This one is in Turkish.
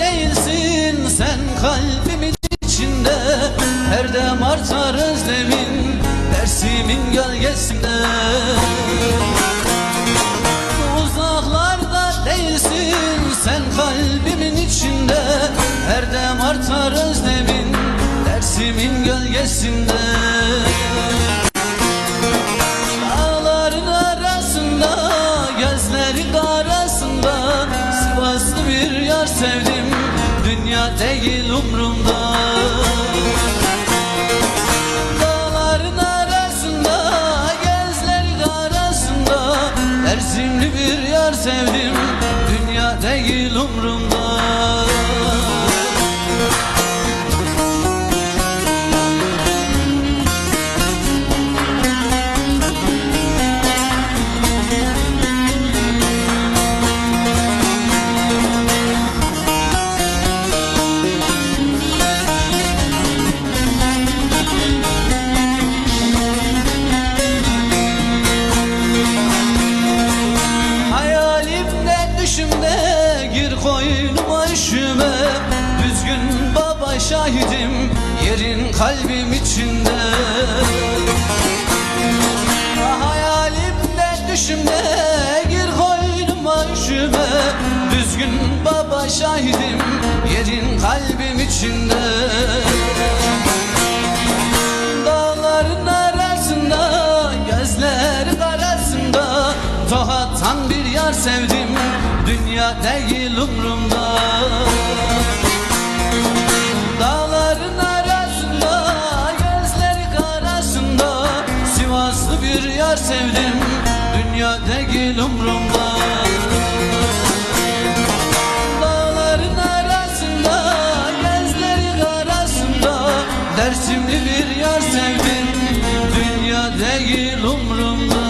değilsin. Sen kalbimin içinde Her dem artar özlemin dersimin gölgesinde. Uzaklarda değilsin. Sen kalbimin içinde Her dem artar özlemin dersimin gölgesinde. Değil umrumda. Dağların arasında Gözlerin arasında Erzimli bir yar sevdim Dünya değil umrumda koynuma üşüme Düzgün baba şahidim yerin kalbim içinde. Hayalimde düşümde gir koynuma üşüme Düzgün baba şahidim yerin kalbim içinde bir yar sevdim Dünya değil umrumda. Dağların arasında Gözleri karasında Sivaslı bir yar sevdim Dünya değil umrumda. Dağların arasında Gözleri karasında Dersimli bir yar sevdim Dünya değil umrumda.